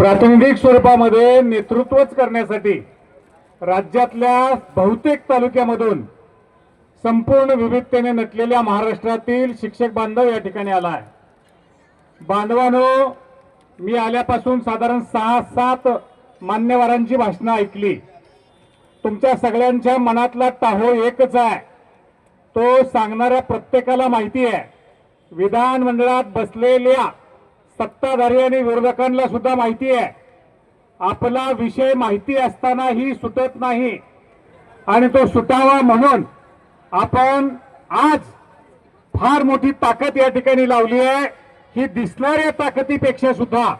प्रातिनिधिक स्वरूपामध्ये नेतृत्वच करण्यासाठी राज्यातल्या बहुतेक तालुक्यामधून संपूर्ण विविधतेने नटलेल्या महाराष्ट्रातील शिक्षक बांधव या ठिकाणी आला आहे. बांधवानो मी आल्यापासून साधारण सहा सात मान्यवरांची भाषणं ऐकली. तुमच्या सगळ्यांच्या मनातला टाहो एकच आहे. तो सांगणाऱ्या प्रत्येकाला माहिती आहे. विधानमंडळात बसलेल्या सत्ताधारी आणि विरोधकांना सुद्धा माहिती आहे. आपला विषय माहिती असतानाही सुटत नाही. आणि तो सुटावा म्हणून आपण आज फार मोठी ताकद या ठिकाणी लावली आहे. ही दिसणाऱ्या ताकदीपेक्षा सुद्धा.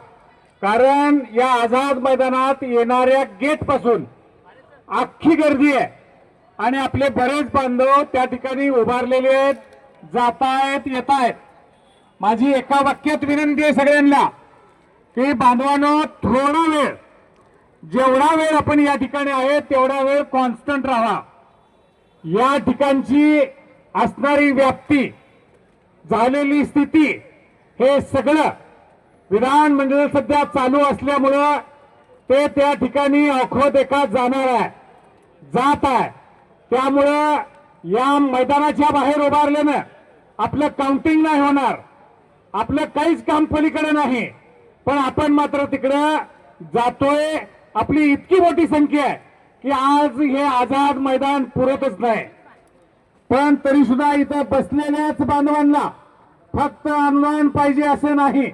कारण या आझाद मैदानात येणाऱ्या गेटपासून अख्खी गर्दी आहे. आणि आपले बरेच बांधव त्या ठिकाणी उभारलेले आहेत. जात आहेत येत आहेत माझी एका वाक्यात विनंती आहे सगळ्यांना की बांधवानं थोडा वेळ जेवढा वेळ आपण या ठिकाणी आहे तेवढा वेळ कॉन्स्टंट राहा. या ठिकाणची असणारी व्याप्ती झालेली स्थिती हे सगळं विधानमंडळ सध्या चालू असल्यामुळं ते त्या ठिकाणी अखोदेखा जाणार आहे जात आहे. त्यामुळं या मैदानाच्या बाहेर उभारल्यानं आपलं काउंटिंग नाही होणार. आपलं काहीच काम पलीकडे नाही. पण आपण मात्र तिकडं जातोय. आपली इतकी मोठी संख्या आहे की आज हे आझाद मैदान पुरतच नाही. पण तरी सुद्धा इथं बसलेल्याच बांधवांना फक्त अनुदान पाहिजे असं नाही.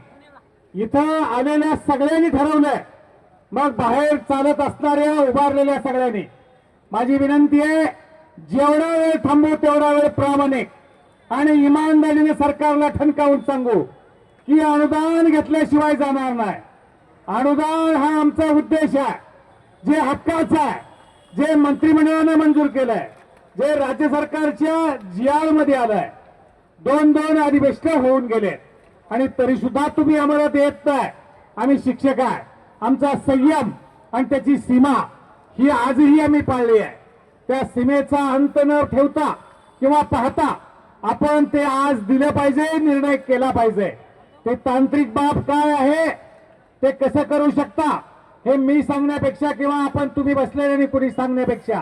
इथं आलेल्या सगळ्यांनी ठरवलंय. मग बाहेर चालत असणाऱ्या उभारलेल्या सगळ्यांनी. माझी विनंती आहे जेवढा वेळ थांबू तेवढा वेळ प्रामाणिक. आणि इमानदारीने सरकारला ठणकावून सांगू की अनुदान घेतल्याशिवाय जाणार नाही. अनुदान हा आमचा उद्देश आहे. जे हक्काचा आहे. जे मंत्रिमंडळाने मंजूर केलंय. जे राज्य सरकारच्या जीआरमध्ये आलंय. दोन दोन अधिवेशन होऊन गेले. आणि तरी सुद्धा तुम्ही आम्हाला देत नाही. आम्ही शिक्षक आहे. आमचा संयम आणि त्याची सीमा ही आजही आम्ही पाळली आहे. त्या सीमेचा अंत न ठेवता किंवा पाहता आपण ते आज दिलं पाहिजे निर्णय केला पाहिजे. ते तांत्रिक बाब काय आहे ते कसं करू शकता हे मी सांगण्यापेक्षा किंवा आपण तुम्ही बसलेले कुणी सांगण्यापेक्षा.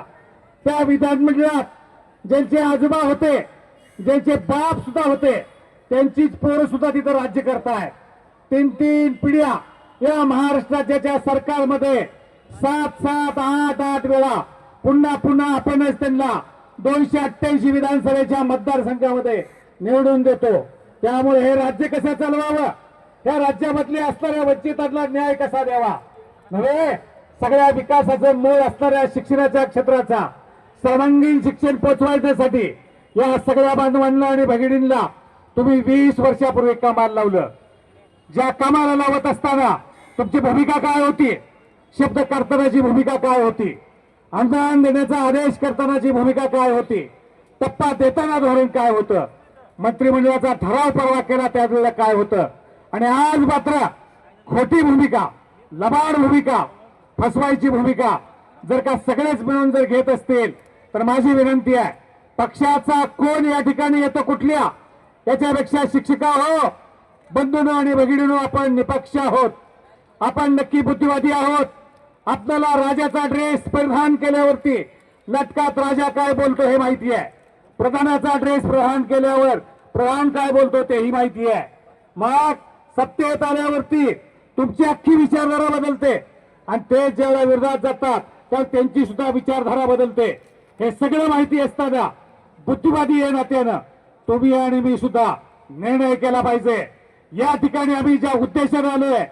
त्या विधानमंडळात ज्यांचे आजोबा होते ज्यांचे बाप सुद्धा होते त्यांचीच पोरं सुद्धा तिथं राज्य करतायत तीन तीन पिढ्या या महाराष्ट्राच्या सरकारमध्ये सात सात आठ आठ वेळा पुन्हा पुन्हा आपणच त्यांना दोनशे अठ्ठ्याऐंशी विधानसभेच्या मतदारसंघामध्ये निवडून देतो. त्यामुळे हे राज्य कसं चालवावं? या राज्यामधले असणाऱ्या वंचितांना न्याय कसा द्यावा? नव्हे? सगळ्या विकासाचं मूळ असणाऱ्या शिक्षणाच्या क्षेत्राचा सर्वांगीण शिक्षण पोचवायच्यासाठी या सगळ्या बांधवांना आणि भगिनींना तुम्ही वीस वर्षापूर्वी कामाला लावलं. ज्या कामाला लावत असताना तुमची भूमिका काय होती? शब्द करतानाची भूमिका काय होती? अनुदान देण्याचा आदेश करतानाची भूमिका काय होती? टप्पा देताना धोरण काय होतं? मंत्रिमंडळाचा ठराव परवा केला त्यावेळेला काय होतं? आणि आज मात्र खोटी भूमिका लबाड भूमिका फसवायची भूमिका जर का सगळेच मिळून जर घेत असतील तर माझी विनंती आहे पक्षाचा कोण या ठिकाणी येतो कुठल्या याच्यापेक्षा शिक्षिका हो बंधूनो आणि भगिनीनो आपण निपक्ष आहोत. आपण नक्की बुद्धिवादी आहोत. आपल्याला राजाचा ड्रेस परिधान केल्यावरती लटकात राजा काय बोलतो हे माहिती आहे. प्रधानाचा ड्रेस प्रधान केल्यावर प्रधान काय बोलतो तेही माहिती आहे. मग सत्तेत आल्यावरती तुमची अख्खी विचारधारा बदलते. आणि ते ज्यावेळेला विरोधात जातात तेव्हा त्यांची सुद्धा विचारधारा बदलते. हे सगळं माहिती असताना बुद्धिवादी या नात्यानं. तुम्ही आणि मी सुद्धा निर्णय केला पाहिजे. या ठिकाणी आम्ही ज्या उद्देशाने आलोय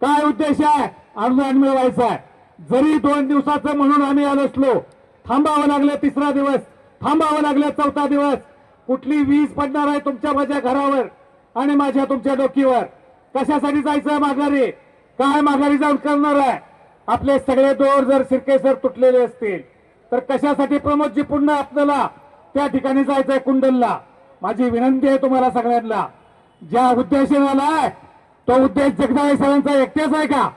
काय उद्देश आहे? अनुदान मिळवायचं आहे. जरी दोन दिवसाचं म्हणून आम्ही आलो असलो थांबावं लागलं तिसरा दिवस थांबावं लागलं चौथा दिवस. कुठली वीज पडणार आहे तुमच्या माझ्या घरावर आणि माझ्या तुमच्या डोकीवर? कशासाठी जायचं माघारी? काय माघारी जाऊन करणार आहे? आपले सगळे दोर जर सिरकेसर तुटलेले असतील तर कशासाठी प्रमोदजी पुन्हा आपल्याला त्या ठिकाणी जायचंय कुंडलला? माझी विनंती आहे तुम्हाला सगळ्यांना. ज्या उद्देशाने आलाय तो उद्देश जगदाळे सरांचा एकटेच आहे का?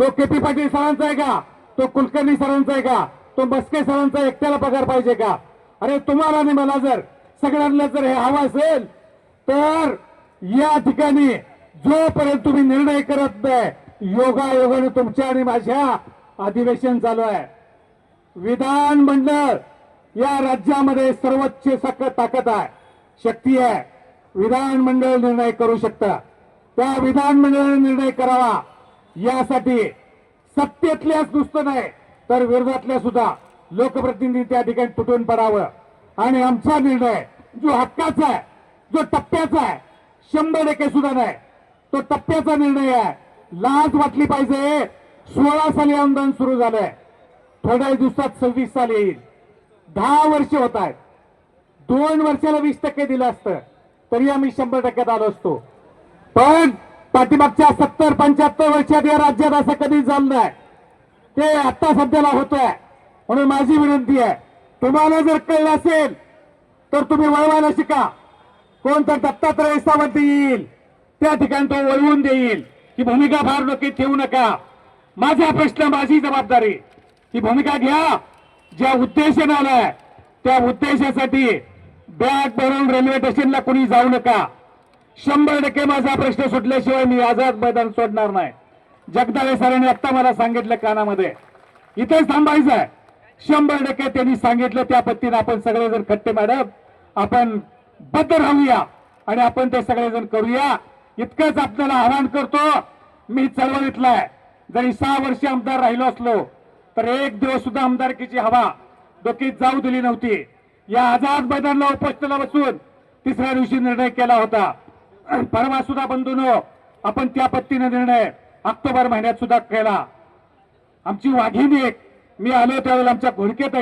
तो के पी पाटील सरांचा आहे का? तो कुलकर्णी सरांचा आहे का? तो बसके सरांचा एकट्याला पगार पाहिजे का? अरे तुम्हाला आणि मला जर सगळ्यांना जर हे हवं असेल तर या ठिकाणी जोपर्यंत तुम्ही निर्णय करत नाही योगायोगाने तुमच्या आणि माझ्या अधिवेशन चालू आहे. विधान मंडळ या राज्यामध्ये सर्वोच्च सक- ताकद आहे शक्ती आहे. विधान मंडळ निर्णय करू शकतं. त्या विधानमंडळाने निर्णय करावा. यासाठी सत्तेतल्याच नुसतं नाही तर विरोधातल्या सुद्धा लोकप्रतिनिधी त्या ठिकाणी तुटून पडावं. आणि आमचा निर्णय जो हक्काचा आहे जो टप्प्याचा आहे शंभर टक्के सुद्धा नाही. तो टप्प्याचा निर्णय आहे. लाज वाटली पाहिजे. सोळा साली आंदोलन सुरू झालंय. थोड्या दिवसात सव्वीस साल येईल. दहा वर्ष होत आहेत. दोन वर्षाला वीस टक्के दिलं असतं. तरी आम्ही शंभर टक्क्यात आलो असतो. पण पाठीमागच्या सत्तर पंच्याहत्तर वर्षात या राज्यात असं कधीच झालं नाही ते आता सध्याला होत आहे म्हणून माझी विनंती आहे तुम्हाला जर कळलं असेल तर तुम्ही वळवायला शिका. कोणतर दत्तात्रय सावंत येईल त्या ठिकाणी तो वळवून देईल ही भूमिका फार डोक्यात ठेवू नका. माझा प्रश्न माझी जबाबदारी ही भूमिका घ्या. ज्या उद्देशाने आलाय त्या उद्देशासाठी बॅग भरून रेल्वे स्टेशनला कोणी जाऊ नका. शंभर टक्के माझा प्रश्न सुटल्याशिवाय मी आझाद मैदान सोडणार नाही. जगदाळे सरांनी आत्ता मला सांगितलं कानामध्ये. इथेच थांबायचं आहे. शंभर टक्के त्यांनी सांगितलं त्या पद्धतीने आपण सगळेजण खट्टे मॅडम. आपण बद्ध राहूया आणि आपण ते सगळेजण करूया. इतकंच आपल्याला आवाहन करतो. मी चळवळीतला आहे जरी सहा वर्ष आमदार राहिलो असलो तर एक दिवस सुद्धा आमदारकीची हवा डोकीत जाऊ दिली नव्हती. या आझाद मैदानला उपस्थितला बसून तिसऱ्या दिवशी निर्णय केला होता. परवा सुद्धा बंधूनो आपण त्या पद्धतीने निर्णय ऑक्टोबर महिन्यात सुद्धा केला. आमची वाघिणी एक मी आलो त्यावेळेला आमच्या घोडकेत